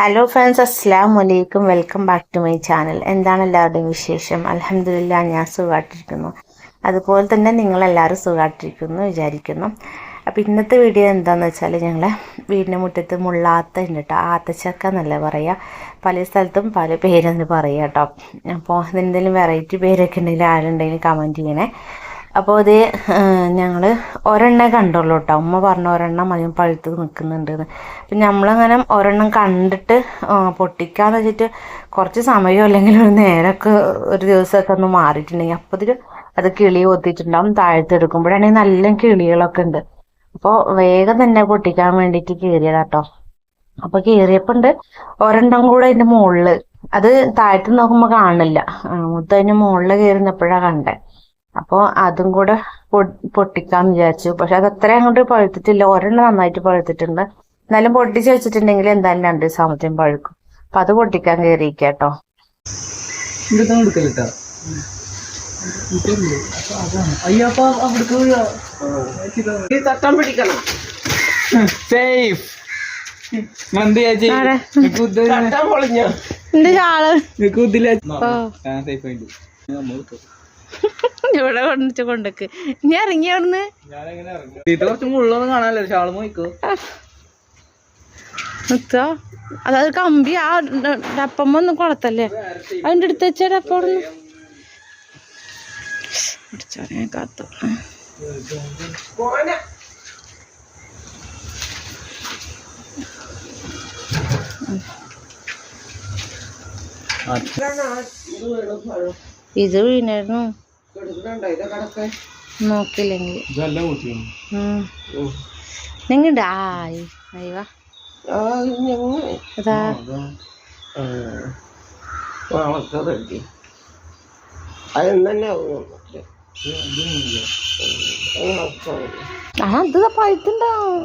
Hello friends അസ്സാം വലൈക്കും welcome back to my channel എന്താണ് എല്ലാവരുടെയും വിശേഷം? അലഹമില്ല ഞാൻ സുഖമായിട്ടിരിക്കുന്നു. അതുപോലെ തന്നെ നിങ്ങളെല്ലാവരും സുഖമായിട്ടിരിക്കുന്നു വിചാരിക്കുന്നു. അപ്പോൾ ഇന്നത്തെ വീഡിയോ എന്താണെന്ന് വെച്ചാൽ ഞങ്ങൾ വീടിന്റെ മുറ്റത്ത് മുള്ളാത്ത ഉണ്ട് കേട്ടോ. ആത്തച്ചക്ക എന്നല്ല പറയുക പല സ്ഥലത്തും പല പേരെന്ന് പറയുക കേട്ടോ. അപ്പോൾ എന്തെങ്കിലും വെറൈറ്റി പേരൊക്കെ ഉണ്ടെങ്കിൽ ആരുണ്ടെങ്കിൽ കമന്റ് ചെയ്യണേ. അപ്പോൾ ഇത് ഞങ്ങൾ ഒരെണ്ണം കണ്ടുള്ളൂ കേട്ടോ ഉമ്മ പറഞ്ഞ ഒരെണ്ണം അധികം പഴുത്ത് നിൽക്കുന്നുണ്ട് അപ്പം നമ്മളങ്ങനെ ഒരെണ്ണം കണ്ടിട്ട് പൊട്ടിക്കാന്ന് വെച്ചിട്ട് കുറച്ച് സമയം അല്ലെങ്കിൽ ഒരു നേരമൊക്കെ ഒരു ദിവസമൊക്കെ ഒന്ന് മാറിയിട്ടുണ്ടെങ്കിൽ അപ്പോൾ അത് കിളി കൊത്തിയിട്ടുണ്ടാവും താഴ്ത്തെടുക്കുമ്പോഴാണെങ്കിൽ നല്ല കിളികളൊക്കെ ഉണ്ട്. അപ്പോൾ വേഗം തന്നെ പൊട്ടിക്കാൻ വേണ്ടിയിട്ട് കീറിയതാട്ടോ. അപ്പൊ കീറിയപ്പോ ഉണ്ട് ഒരെണ്ണം കൂടെ അതിന്റെ മുകളിൽ. അത് താഴ്ത്ത് നോക്കുമ്പോൾ കാണില്ല. മുത്ത് അതിന്റെ മുകളിൽ കയറുന്നപ്പോഴാണ് കണ്ടേ. അപ്പോൾ അതും കൂടെ പൊട്ടിക്കാന്ന് വിചാരിച്ചു. പക്ഷെ അത് അത്ര അങ്ങോട്ട് പഴുത്തിട്ടില്ല. ഒരെണ്ണം നന്നായിട്ട് പഴുത്തിട്ടുണ്ട്. എന്നാലും പൊട്ടിച്ച് വെച്ചിട്ടുണ്ടെങ്കിൽ എന്തായാലും രണ്ട് ദിവസമാകുമ്പോഴത്തേക്കും പഴുക്കും. അപ്പൊ അത് പൊട്ടിക്കാൻ കയറിയിക്കാട്ടോ തട്ടാൻ പിടിക്കണം. സേഫ്. ചാൾ സേഫ് ആയിട്ട്. ഇവിടെ കൊണ്ടിട്ട് കൊണ്ടക്ക് ഇനി ഇറങ്ങി അവിടുന്ന് നിർത്തുക അതായത് കമ്പി ആ ഡപ്പമ്മ ഒന്നും കൊളത്തല്ലേ? അതിന്റെ അടുത്ത് വെച്ച ഡപ്പ അവിടുന്ന് കാത്തു. ഇത് വീണായിരുന്നു. നോക്കില്ലെങ്കിൽ നിങ്ങണ്ട് ആയി ഞങ്ങൾ അതാ. അതും. പഴുത്തുണ്ടാവും.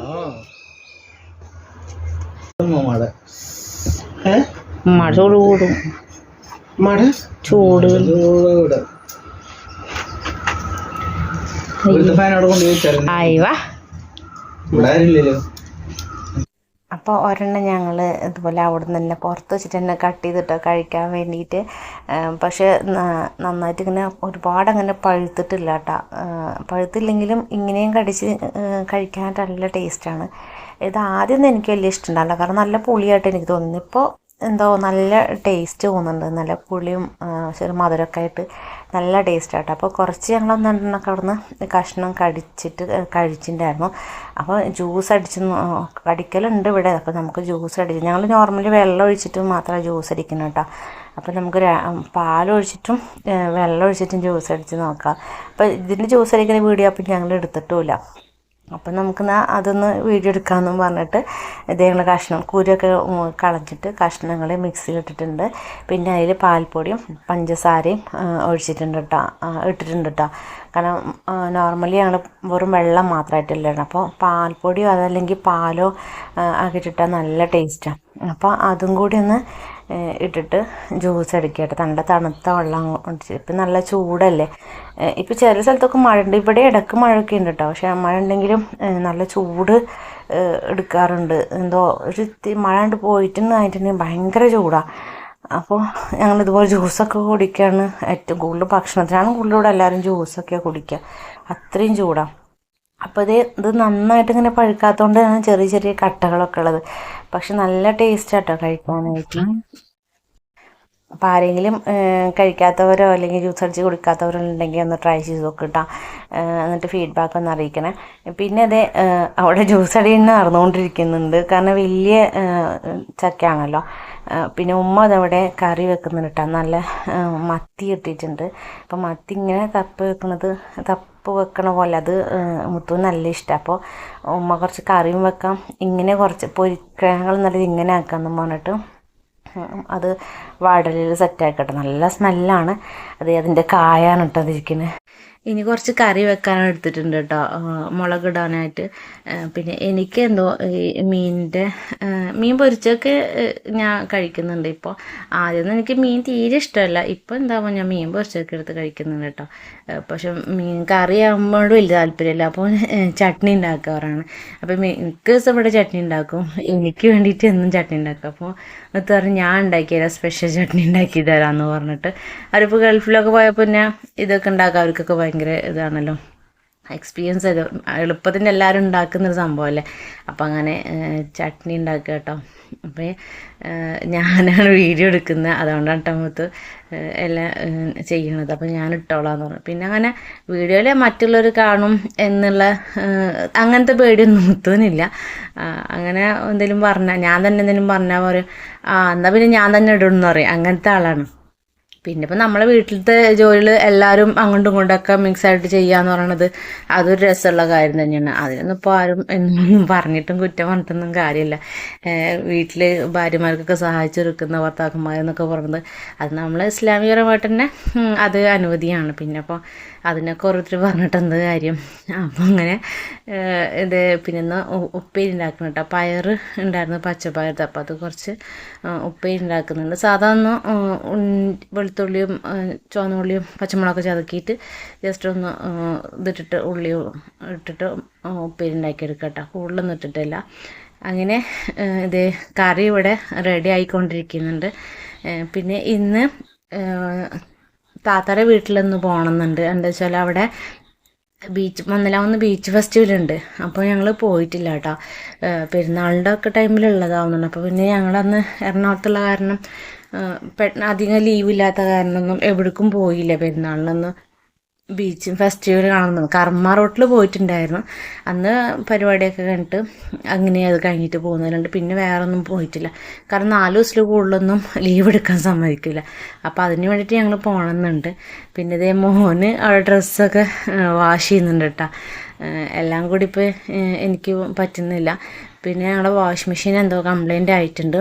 മഴ? ചൂട്. കൂടും മഴ? ചൂട്. ഫാൻ അപ്പോൾ ഒരെണ്ണം ഞങ്ങൾ ഇതുപോലെ അവിടെ നിന്ന് തന്നെ പുറത്ത് വെച്ചിട്ട് തന്നെ കട്ട് ചെയ്തിട്ടോ കഴിക്കാൻ വേണ്ടിയിട്ട് പക്ഷേ നന്നായിട്ട് ഇങ്ങനെ ഒരുപാട് അങ്ങനെ പഴുത്തിട്ടില്ല കേട്ടോ പഴുത്തില്ലെങ്കിലും ഇങ്ങനെയും കടിച്ച് കഴിക്കാൻ നല്ല ടേസ്റ്റാണ് ഇത് ആദ്യം ഒന്നും എനിക്ക് വലിയ ഇഷ്ടമുണ്ടാവില്ല. കാരണം നല്ല പുളിയായിട്ട് എനിക്ക് തോന്നുന്നു. ഇപ്പോൾ എന്തോ നല്ല ടേസ്റ്റ് തോന്നുന്നുണ്ട്. നല്ല പുളിയും ചെറു മധുരമൊക്കെ ആയിട്ട് നല്ല ടേസ്റ്റ് ആട്ടോ അപ്പോൾ കുറച്ച് ഞങ്ങൾ ഒന്നെണ്ണൊക്കെ അവിടെ നിന്ന് കഷ്ണം കടിച്ചിട്ട് കഴിച്ചിട്ടുണ്ടായിരുന്നു. അപ്പോൾ ജ്യൂസ് അടിച്ച് കടിക്കലുണ്ട് ഇവിടെ. അപ്പോൾ നമുക്ക് ജ്യൂസ് അടിച്ച് ഞങ്ങൾ നോർമലി വെള്ളം ഒഴിച്ചിട്ട് മാത്രമേ ജ്യൂസ് അടിക്കണം കേട്ടോ. അപ്പോൾ നമുക്ക് പാലൊഴിച്ചിട്ടും വെള്ളം ഒഴിച്ചിട്ടും ജ്യൂസ് അടിച്ച് നോക്കാം. അപ്പോൾ ഇതിന്റെ ജ്യൂസ് അടിക്കുന്ന വീഡിയോ അപ്പം ഞങ്ങൾ എടുത്തിട്ടുമില്ല. അപ്പം നമുക്ക് അതൊന്ന് വീഡിയോ എടുക്കാമെന്നും പറഞ്ഞിട്ട് ഇതേയുള്ള കഷ്ണം കൂരൊക്കെ കളഞ്ഞിട്ട് കഷ്ണങ്ങൾ മിക്സിയിൽ ഇട്ടിട്ടുണ്ട് പിന്നെ അതിൽ പാൽപ്പൊടിയും പഞ്ചസാരയും ഒഴിച്ചിട്ടുണ്ട് കേട്ടോ ഇട്ടിട്ടുണ്ട് കേട്ടോ കാരണം നോർമലി ഞങ്ങൾ വെറും വെള്ളം മാത്രമായിട്ടല്ലേ അപ്പോൾ പാൽപ്പൊടിയോ അതല്ലെങ്കിൽ പാലോ ആക്കിയിട്ടിട്ടാൽ നല്ല ടേസ്റ്റാണ് അപ്പോൾ അതും കൂടി ഒന്ന് ഇട്ടിട്ട് ജ്യൂസ് അടിക്കട്ടെ. നല്ല തണുത്ത വെള്ളം ഇപ്പം നല്ല ചൂടല്ലേ? ഇപ്പോൾ ചില സ്ഥലത്തൊക്കെ മഴ ഉണ്ട് ഇവിടെ ഇടയ്ക്ക് മഴയൊക്കെ ഉണ്ട് കേട്ടോ പക്ഷേ മഴ ഉണ്ടെങ്കിലും നല്ല ചൂട് എടുക്കാറുണ്ട്. എന്തോ ഒരു മഴ കണ്ട് ആയിട്ടുണ്ടെങ്കിൽ ഭയങ്കര ചൂടാണ് അപ്പോൾ ഞങ്ങൾ ഇതുപോലെ ജ്യൂസൊക്കെ കുടിക്കുകയാണ് ഏറ്റവും കൂടുതൽ ഭക്ഷണത്തിനാണ് കൂടുതലൂടെ എല്ലാവരും ജ്യൂസൊക്കെ കുടിക്കുക. അത്രയും ചൂടാണ് അപ്പോൾ ഇത് ഇത് നന്നായിട്ട് ഇങ്ങനെ പഴുക്കാത്തതുകൊണ്ടാണ് ചെറിയ ചെറിയ കട്ടകളൊക്കെ ഉള്ളത്. പക്ഷെ നല്ല ടേസ്റ്റ് ആട്ടോ കഴിക്കാനായിട്ട്. അപ്പോൾ ആരെങ്കിലും കഴിക്കാത്തവരോ അല്ലെങ്കിൽ ജ്യൂസ് അടിച്ച് കുടിക്കാത്തവരോ ഉണ്ടെങ്കിൽ ഒന്ന് ട്രൈ ചെയ്ത് നോക്കിട്ടാ എന്നിട്ട് ഫീഡ്ബാക്ക് ഒന്ന് അറിയിക്കണേ. പിന്നെ അതെ അവിടെ ജ്യൂസ് അടി തന്നെ നടന്നുകൊണ്ടിരിക്കുന്നുണ്ട്. കാരണം വലിയ ചക്കയാണല്ലോ. പിന്നെ ഉമ്മ അതവിടെ കറി വെക്കുന്നുണ്ട് കേട്ടോ നല്ല മത്തി ഇട്ടിട്ടുണ്ട്. അപ്പോൾ മത്തി ഇങ്ങനെ തപ്പ് വെക്കുന്നത് തപ്പ് വെക്കണ പോലെ അത് മുത്തു നല്ല ഇഷ്ടമാണ് അപ്പോൾ ഉമ്മ കുറച്ച് കറിയും വെക്കാം. ഇങ്ങനെ കുറച്ച് പൊരിക്കങ്ങൾ നല്ലത് ഇങ്ങനെ ആക്കാമെന്ന് പറഞ്ഞിട്ട് അത് വാടലിൽ സെറ്റാക്കട്ടെ നല്ല സ്മെല്ലാണ് അത് അതിന്റെ കായാണ് കേട്ടോ അതിരിക്കുന്നത് ഇനി കുറച്ച് കറി വെക്കാൻ എടുത്തിട്ടുണ്ട് കേട്ടോ മുളക് മുളകിടാനായിട്ട്. പിന്നെ എനിക്ക് എന്തോ മീനിന്റെ മീൻ പൊരിച്ചൊക്കെ ഞാൻ കഴിക്കുന്നുണ്ട് ഇപ്പോൾ ആദ്യമൊന്നും എനിക്ക് മീൻ തീരെ ഇഷ്ടമല്ല. ഇപ്പോൾ എന്താകുമ്പോൾ ഞാൻ മീൻ പൊരിച്ചൊക്കെ എടുത്ത് കഴിക്കുന്നുണ്ട് കേട്ടോ പക്ഷെ മീൻ കറി ആകുമ്പോഴും വലിയ താല്പര്യമില്ല. അപ്പോൾ ചട്നി ഉണ്ടാക്കാറാണ്. അപ്പോൾ മിക്ക ദിവസം ഇവിടെ ചട്നി ഉണ്ടാക്കും. എനിക്ക് വേണ്ടിയിട്ട് എന്നും ചട്നി ഉണ്ടാക്കും. അപ്പോൾ അത് പറഞ്ഞ് ഞാൻ ഉണ്ടാക്കിയതരാം സ്പെഷ്യൽ ചട്നി ഉണ്ടാക്കി തരാമെന്ന് പറഞ്ഞിട്ട്. അവരിപ്പോൾ ഗൾഫിലൊക്കെ പോയപ്പോൾ ഞാൻ ഇതൊക്കെ ഉണ്ടാക്കാം. അവർക്കൊക്കെ ഭയങ്കര ഇതാണല്ലോ. എക്സ്പീരിയൻസ് ചെയ്ത്. എളുപ്പത്തിന് എല്ലാവരും ഉണ്ടാക്കുന്നൊരു സംഭവമല്ലേ അപ്പം അങ്ങനെ ചട്നി ഉണ്ടാക്കുക കേട്ടോ. അപ്പോൾ ഞാനാണ് വീഡിയോ എടുക്കുന്നത്. അതുകൊണ്ടാണ് ടമത്ത് എല്ലാം ചെയ്യണത് അപ്പോൾ ഞാൻ ഇട്ടോളാന്ന് പറഞ്ഞു. പിന്നെ അങ്ങനെ വീഡിയോയിൽ മറ്റുള്ളവർ കാണും എന്നുള്ള അങ്ങനത്തെ പേടിയൊന്നും മുത്തുന്നില്ല അങ്ങനെ എന്തെങ്കിലും പറഞ്ഞാൽ ഞാൻ തന്നെ എന്തെങ്കിലും പറഞ്ഞാൽ പറയും ആ എന്നാൽ പിന്നെ ഞാൻ തന്നെ ഇടുന്നു പറയും. അങ്ങനത്തെ ആളാണ്. പിന്നെ ഇപ്പം നമ്മളെ വീട്ടിലത്തെ ജോലികൾ എല്ലാവരും അങ്ങോട്ടും ഇങ്ങോട്ടൊക്കെ മിക്സ് ആയിട്ട് ചെയ്യാന്ന് പറയണത് അതൊരു രസമുള്ള കാര്യം തന്നെയാണ്. അതിനൊന്നും ഇപ്പോൾ ആരും എന്നൊന്നും പറഞ്ഞിട്ടും കുറ്റം പറഞ്ഞിട്ടൊന്നും കാര്യമില്ല. വീട്ടിൽ ഭാര്യമാർക്കൊക്കെ സഹായിച്ചു കൊടുക്കുന്ന ഭർത്താക്കന്മാരെന്നൊക്കെ പറയുന്നത് അത് നമ്മൾ ഇസ്ലാമികപരമായിട്ട് തന്നെ അത് അനുമതിയാണ് പിന്നെ അപ്പോൾ അതിനൊക്കെ ഓരോരുത്തർ പറഞ്ഞിട്ട് എന്ത് കാര്യം? അപ്പം അങ്ങനെ ഇത് പിന്നെ ഉപ്പേരി ഉണ്ടാക്കണം കേട്ടോ പയർ ഉണ്ടായിരുന്നു പച്ചപ്പയർ അപ്പോൾ അത് കുറച്ച് ഉപ്പേരി ഉണ്ടാക്കുന്നുണ്ട് സാധാരണ വെളുത്തുള്ളിയും ചുവന്ന ചുവന്നുള്ളിയും പച്ചമുളകൊക്കെ ചതക്കിയിട്ട് ജസ്റ്റ് ഒന്ന് ഇതിട്ടിട്ട് ഉള്ളി ഇട്ടിട്ട് ഉപ്പേരി ഉണ്ടാക്കിയെടുക്കാം കേട്ടോ കൂടുതലൊന്നും ഇട്ടിട്ടില്ല. അങ്ങനെ ഇത് കറി ഇവിടെ റെഡി ആയിക്കൊണ്ടിരിക്കുന്നുണ്ട്. പിന്നെ ഇന്ന് താത്താരെ വീട്ടിലൊന്ന് പോകണമെന്നുണ്ട് എന്താ വെച്ചാൽ അവിടെ ബീച്ച് മന്നലാവുന്ന ബീച്ച് ഫെസ്റ്റിവൽ ഉണ്ട് അപ്പോൾ ഞങ്ങൾ പോയിട്ടില്ല കേട്ടോ പെരുന്നാളിന്റെ ഒക്കെ ടൈമിലുള്ളതാവുന്നുണ്ട്. അപ്പോൾ പിന്നെ ഞങ്ങളന്ന് എറണാകുളത്തുള്ള കാരണം അധികം ലീവില്ലാത്ത കാരണമൊന്നും എവിടേക്കും പോയില്ല പെരുന്നാളിനൊന്നും. ബീച്ചും ഫെസ്റ്റിവൽ കാണുന്നത്. കർമ്മ റോട്ടിൽ പോയിട്ടുണ്ടായിരുന്നു. അന്ന് പരിപാടിയൊക്കെ കണ്ടിട്ട് അങ്ങനെ അത് കഴിഞ്ഞിട്ട് പോകുന്നതിലുണ്ട് പിന്നെ വേറെ ഒന്നും പോയിട്ടില്ല. കാരണം നാല് ദിവസത്തിൽ കൂടുതലൊന്നും ലീവ് എടുക്കാൻ സമ്മതിക്കില്ല. അപ്പോൾ അതിന് വേണ്ടിയിട്ട് ഞങ്ങൾ പോകണമെന്നുണ്ട് പിന്നെ ഇതേ മോന് അവിടെ ഡ്രസ്സൊക്കെ വാഷ് ചെയ്യുന്നുണ്ട് കേട്ടോ. എല്ലാം കൂടി ഇപ്പോൾ എനിക്ക് പറ്റുന്നില്ല. പിന്നെ ഞങ്ങളുടെ വാഷിംഗ് മെഷീൻ എന്തോ കംപ്ലൈന്റ് ആയിട്ടുണ്ട്.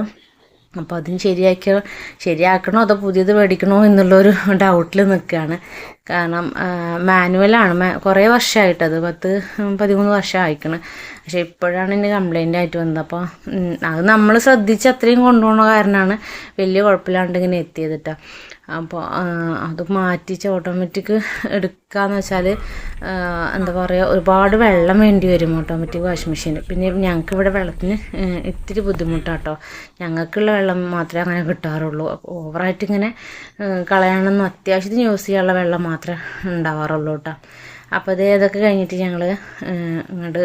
അപ്പോൾ അതിന് ശരിയാക്കിയോ ശരിയാക്കണോ അതോ പുതിയത് മേടിക്കണോ എന്നുള്ളൊരു ഡൗട്ടിൽ നിൽക്കുകയാണ് കാരണം മാനുവലാണ് മാ കുറേ വർഷമായിട്ടത് പത്ത് പതിമൂന്ന് വർഷം ആയിക്കണ് പക്ഷേ ഇപ്പോഴാണ് എന്റെ കംപ്ലൈന്റ് ആയിട്ട് വന്നത്. അപ്പോൾ അത് നമ്മൾ ശ്രദ്ധിച്ച് അത്രയും കൊണ്ടുപോകുന്ന കാരണമാണ് വലിയ കുഴപ്പമില്ലാണ്ട് ഇങ്ങനെ എത്തിയത് കേട്ടോ അപ്പോൾ അത് മാറ്റിച്ച് ഓട്ടോമാറ്റിക് എടുക്കാന്ന് വെച്ചാൽ എന്താ പറയുക ഒരുപാട് വെള്ളം വേണ്ടി വരും ഓട്ടോമാറ്റിക് വാഷിംഗ് മെഷീൻ പിന്നെ ഞങ്ങൾക്ക് ഇവിടെ വെള്ളത്തിന് ഇത്തിരി ബുദ്ധിമുട്ടാട്ടോ. ഞങ്ങൾക്കുള്ള വെള്ളം മാത്രമേ അങ്ങനെ കിട്ടാറുള്ളൂ. അപ്പോൾ ഓവറായിട്ട് ഇങ്ങനെ കളയണമെന്ന് അത്യാവശ്യത്തിന് യൂസ് ചെയ്യാനുള്ള വെള്ളം മാത്രമേ ഉണ്ടാവാറുള്ളൂ കേട്ടോ അപ്പോൾ ഇത് ഇതൊക്കെ കഴിഞ്ഞിട്ട് ഞങ്ങൾ ഇങ്ങോട്ട്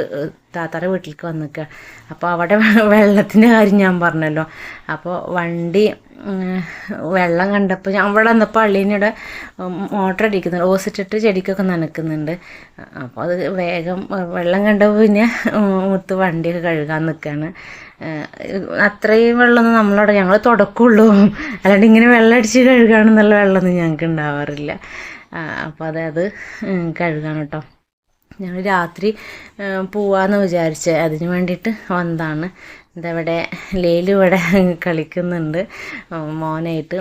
താത്താറെ വീട്ടിലേക്ക് വന്നിക്കുക അപ്പോൾ അവിടെ വെള്ളത്തിന്റെ കാര്യം ഞാൻ പറഞ്ഞല്ലോ. അപ്പോൾ വണ്ടി വെള്ളം കണ്ടപ്പോൾ ഞാൻ അവിടെ വന്നപ്പോൾ പള്ളീനിടെ മോട്ടർ അടിക്കുന്നുണ്ട്. ഓസിട്ടിട്ട് ചെടിക്കൊക്കെ നനക്കുന്നുണ്ട്. അപ്പോൾ അത് വേഗം വെള്ളം കണ്ടപ്പോൾ പിന്നെ മുത്ത് വണ്ടിയൊക്കെ കഴുകാൻ നിൽക്കുകയാണ് അത്രയും വെള്ളമൊന്നും നമ്മളവിടെ ഞങ്ങൾ തുടക്കമുള്ളൂ അല്ലാണ്ട് ഇങ്ങനെ വെള്ളം അടിച്ച് കഴുകുകയാണെന്നുള്ള വെള്ളമൊന്നും ഞങ്ങൾക്ക് ഉണ്ടാവാറില്ല. അപ്പോൾ അത് കഴുകാണ് കേട്ടോ. ഞങ്ങൾ രാത്രി പോവാമെന്ന് വിചാരിച്ച് അതിന് വേണ്ടിയിട്ട് വന്നതാണ്. ഇതവിടെ ലേലു ഇവിടെ കളിക്കുന്നുണ്ട്. മോനായിട്ട്.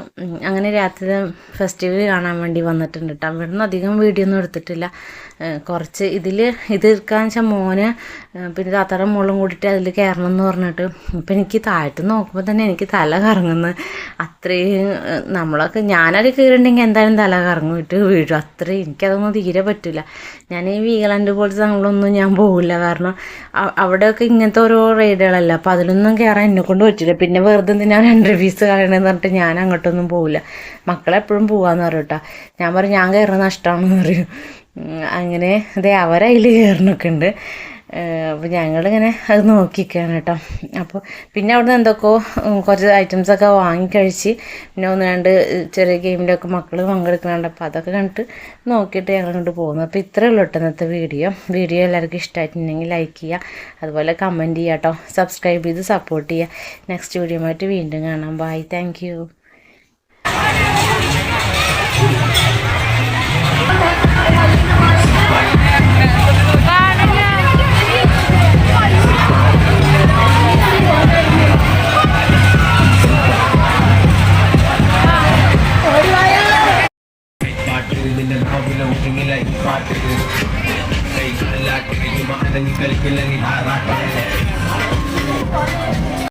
അങ്ങനെ രാത്രി ഫെസ്റ്റിവൽ കാണാൻ വേണ്ടി വന്നിട്ടുണ്ട് കേട്ടോ അവിടെ നിന്ന് അധികം വീഡിയോ ഒന്നും എടുത്തിട്ടില്ല. കുറച്ച് ഇതിൽ ഇത് എടുക്കാന്ന് വെച്ചാൽ മോന് പിന്നെ താത്താടെ മോളും കൂടിയിട്ട് അതിൽ കയറണം എന്ന് പറഞ്ഞിട്ട് ഇപ്പം എനിക്ക് താഴ്ത്ത് നോക്കുമ്പോൾ തന്നെ എനിക്ക് തല കറങ്ങുന്നു. അത്രയും നമ്മളൊക്കെ ഞാനത് കയറിയിട്ടുണ്ടെങ്കിൽ എന്തായാലും തല കറങ്ങിയിട്ട് വീഴും. അത്രയും എനിക്കതൊന്നും തീരെ പറ്റില്ല ഞാൻ ഈ വീഗലാൻഡ് പോലത്തെ സ്ഥലങ്ങളൊന്നും ഞാൻ പോകില്ല കാരണം അവിടെയൊക്കെ ഇങ്ങനത്തെ ഓരോ റൈഡുകളല്ല. അപ്പോൾ അതിലൊന്നും കയറാൻ എന്നെ കൊണ്ട് പറ്റില്ല. പിന്നെ വെറുതെ ഞാൻ രണ്ട് ഫീസ് കളയണമെന്ന് പറഞ്ഞിട്ട് ഞാൻ അങ്ങോട്ടൊന്നും പോകില്ല മക്കളെപ്പോഴും പോകാമെന്ന് പറയും കേട്ടോ ഞാൻ പറയും ഞാൻ കയറുന്ന നഷ്ടമാണെന്ന് പറയും. അങ്ങനെ അതെ അവരതിൽ കയറണൊക്കെ ഉണ്ട്. അപ്പോൾ ഞങ്ങളിങ്ങനെ അത് നോക്കിക്കാണ് കേട്ടോ. അപ്പോൾ പിന്നെ അവിടുന്ന് എന്തൊക്കെയോ കുറച്ച് ഐറ്റംസൊക്കെ വാങ്ങിക്കഴിച്ച് പിന്നെ ഒന്ന് രണ്ട് ചെറിയ ഗെയിമിലൊക്കെ മക്കൾ പങ്കെടുക്കുന്നുണ്ട്. അപ്പോൾ അതൊക്കെ കണ്ടിട്ട് നോക്കിയിട്ട് ഞങ്ങൾ കൊണ്ട് പോകുന്നു. അപ്പോൾ ഇത്രയേ ഉള്ളൂ കേട്ടോ ഇന്നത്തെ വീഡിയോ വീഡിയോ എല്ലാവർക്കും ഇഷ്ടമായിട്ടുണ്ടെങ്കിൽ ലൈക്ക് ചെയ്യുക. അതുപോലെ കമന്റ് ചെയ്യുക കേട്ടോ. സബ്സ്ക്രൈബ് ചെയ്ത് സപ്പോർട്ട് ചെയ്യുക. നെക്സ്റ്റ് വീഡിയോ ആയിട്ട് വീണ്ടും കാണാം. Bye thank